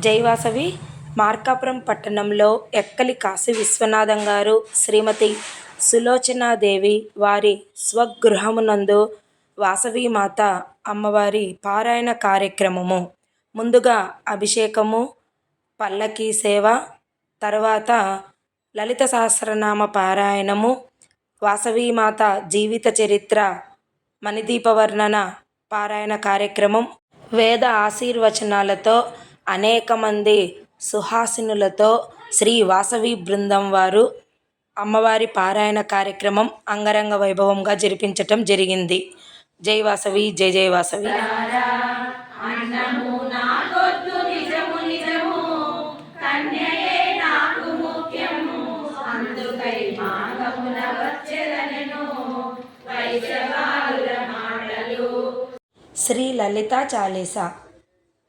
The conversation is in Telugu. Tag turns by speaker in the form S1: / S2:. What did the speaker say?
S1: జైవాసవి మార్కాపురం పట్టణంలో ఎక్కలి కాశీ విశ్వనాథం గారు శ్రీమతి సులోచనాదేవి వారి స్వగృహమునందు వాసవీమాత అమ్మవారి పారాయణ కార్యక్రమము. ముందుగా అభిషేకము పల్లకీ సేవ తర్వాత లలిత సహస్రనామ పారాయణము వాసవీమాత జీవిత చరిత్ర మణిదీపవర్ణన పారాయణ కార్యక్రమం వేద ఆశీర్వచనాలతో అనేక మంది సుహాసినులతో శ్రీ వాసవి బృందం వారు అమ్మవారి పారాయణ కార్యక్రమం అంగరంగ వైభవంగా జరిపించటం జరిగింది. జై వాసవి జై జై వాసవి. శ్రీ లలిత చాలీస.